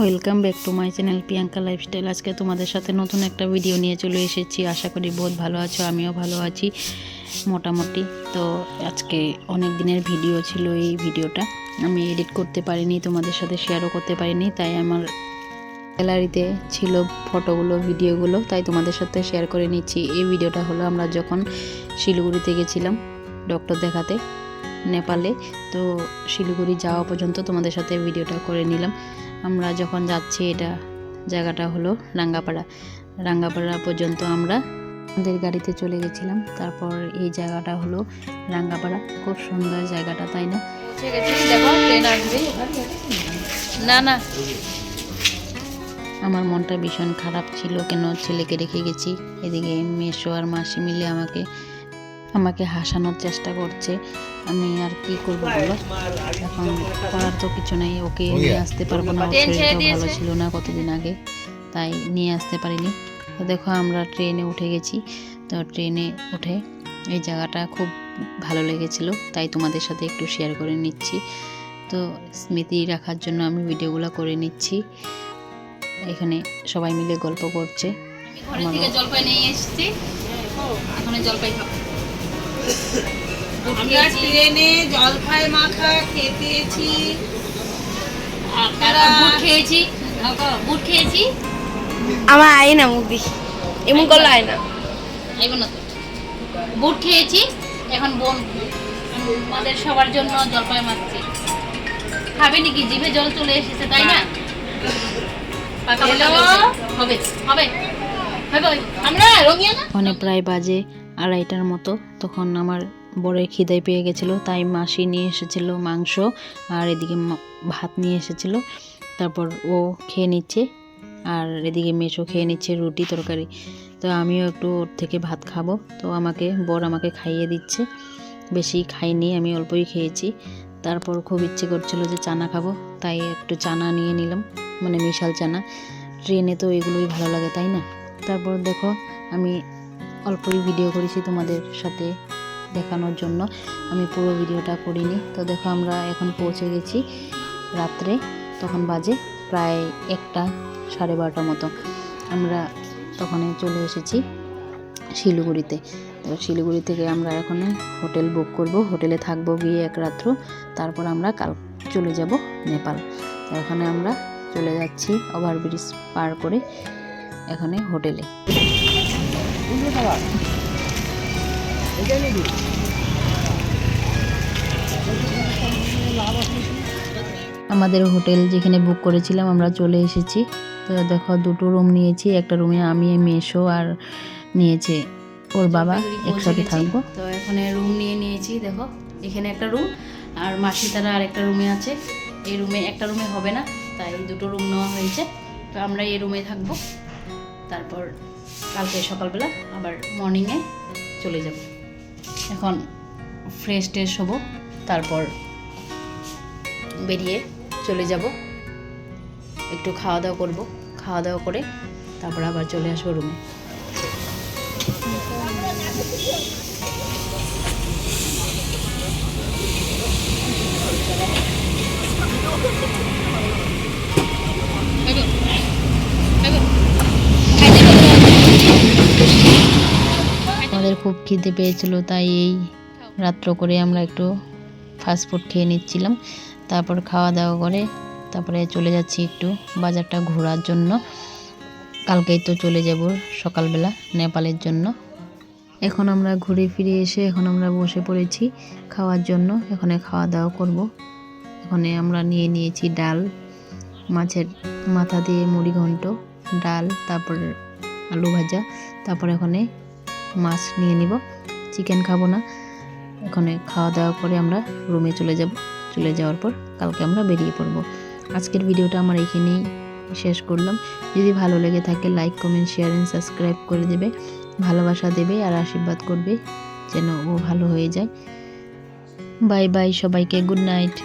Welcome back to my channel Priyanka lifestyle. আজকে তোমাদের সাথে নতুন একটা ভিডিও নিয়ে চলে এসেছি। আশা করি বহুত ভালো আছো, আমিও ভালো আছি, মোটামুটি। তো আজকে অনেক দিনের ভিডিও ছিল এই ভিডিওটা। আমি এডিট করতে পারিনি, তোমাদের সাথে শেয়ারও করতে পারিনি, তাই আমার গ্যালারিতে ছিল ফটোগুলো ভিডিওগুলো, তাই তোমাদের সাথে শেয়ার করে নিচ্ছি। এই ভিডিওটা হলো আমরা যখন শিলিগুড়িতে গেছিলাম ডক্টর দেখাতে নেপালে। তো শিলিগুড়ি যাওয়া পর্যন্ত তোমাদের সাথে ভিডিওটা করে নিলাম। আমরা যখন যাচ্ছি এটা জায়গাটা হলো রাঙ্গাপাড়া। রাঙ্গাপাড়া পর্যন্ত আমরা আমাদের গাড়িতে চলে গেছিলাম। তারপর এই জায়গাটা হলো রাঙ্গাপাড়া। খুব সুন্দর জায়গাটা তাই না? না না। আমার মনটা ভীষণ খারাপ ছিল। কেন ছেলেকে রেখে গেছি? এদিকে মেশো আর মাসি মিলে আমাকে আমাকে হাসানোর চেষ্টা করছে। আমি আর কি করব বলো? এখন করার তো কিছু নাই ওকে নিয়ে আসতে পারব না। ভালো ছিল না কতদিন আগে তাই নিয়ে আসতে পারিনি। তো দেখো আমরা ট্রেনে উঠে গেছি। তো ট্রেনে উঠে এই জায়গাটা খুব ভালো লেগেছিল তাই তোমাদের সাথে একটু শেয়ার করে নিচ্ছি। তো স্মৃতি রাখার জন্য আমি ভিডিওগুলো করে নিচ্ছি। এখানে সবাই মিলে গল্প করছে। জলপাই নিয়ে এসেছি। এখন জলপাই খাব। আমরা ট্রেনে জলপাই মাখা খেতেছি বুট খেয়েছি। বুট খেয়েছি। আমার আয় না মুখ দেখি এমন করলে আয় না এগুলো না তো বুট খেয়েছি। এখন বোন আমাদের সবার জন্য জলপাই মাখছি। খাবে নাকি? জিভে জল চলে এসেছে তাই না? পাকা পাকা Hello? জলপাই। হবে হবে। হবে আমরা রঙিয়া না ওখানে প্রায় বাজে আড়াইটার মতো। তখন আমার বড়ের খিদায় পেয়ে গেছিল। তাই মাসি নিয়ে এসেছিল মাংস আর এদিকে ভাত নিয়ে এসেছিল। তারপর ও খেয়ে নিচ্ছে আর এদিকে মেশো খেয়ে নিচ্ছে রুটি তরকারি। তো আমিও একটু ওর থেকে ভাত খাব। তো আমাকে, বর আমাকে খাইয়ে দিচ্ছে। বেশি খাইনি, আমি অল্পই খেয়েছি। তারপর খুব ইচ্ছে করছিল যে চানা খাব। তাই একটু চানা নিয়ে নিলাম মানে মিশাল চানা। ট্রেনে তো এগুলোই ভালো লাগে, তাই না? তারপর দেখো, আমি অল্পই ভিডিও করেছি তোমাদের সাথে দেখানোর জন্য। আমি পুরো ভিডিওটা করিনি। তো দেখো, আমরা এখন পৌঁছে গেছি রাত্রে। তখন বাজে প্রায় একটা, সাড়ে বারোটার মতো। আমরা তখন চলে এসেছি শিলিগুড়িতে। তো শিলিগুড়ি থেকে আমরা এখন হোটেল বুক করব। হোটেলে থাকব গিয়ে এক রাত্র। তারপর আমরা কাল চলে যাব নেপাল। তো এখানে আমরা চলে যাচ্ছি, ওভারব্রিজ পার করে এখানে হোটেলে। আমাদের হোটেল যেখানে বুক করেছিলাম, আমরা চলে এসেছি। তো দেখো, দুটো রুম নিয়েছি। একটা রুমে আমি, মেশো আর নিয়েছে ওর বাবা। একসাথে থাকব। তো এখানে রুম নিয়ে নিয়েছি, দেখো। এখানে একটা রুম আর মাসি তারা আর একটা রুমে আছে। এই রুমে একটা রুমে হবে না, তাই দুটো রুম নেওয়া হয়েছে। তো আমরা এই রুমে থাকব। তারপর কালকে সকালবেলা আবার মর্নিংয়ে চলে যাব। এখন ফ্রেশ ট্রেশ হব, তারপর বেরিয়ে চলে যাব। একটু খাওয়া দাওয়া করব খাওয়া দাওয়া করে তারপর আবার চলে আসব রুমে আমাদের খুব খিদে পেয়েছিল, তাই এই রাত্র করে আমরা একটু ফাস্ট ফুড খেয়ে নিচ্ছিলাম। তারপর খাওয়া দাওয়া করে তারপরে চলে যাচ্ছি একটু বাজারটা ঘোরার জন্য। কালকেই তো চলে যাব সকালবেলা নেপালের জন্য। এখন আমরা ঘুরে ফিরে এসে এখন আমরা বসে পড়েছি খাওয়ার জন্য। এখানে খাওয়া দাওয়া করব। এখানে আমরা নিয়ে নিয়েছি ডাল, মাছের মাথা দিয়ে মুড়ি ঘন্ট ডাল, তারপর আলু ভাজা, তারপর এখানে মাছ নিয়ে নিব। চিকেন খাব না। ওখানে খাওয়া দাওয়া করে আমরা রুমে চলে যাব। চলে যাওয়ার পর কালকে আমরা বেরিয়ে পড়ব। আজকের ভিডিওটা আমার এখানেই শেষ করলাম। যদি ভালো লেগে থাকে like comment share and subscribe করে দেবে। ভালোবাসা দেবে আর আশীর্বাদ করবে, যেন ও ভালো হয়ে যায়। বাই বাই সবাইকে গুড নাইট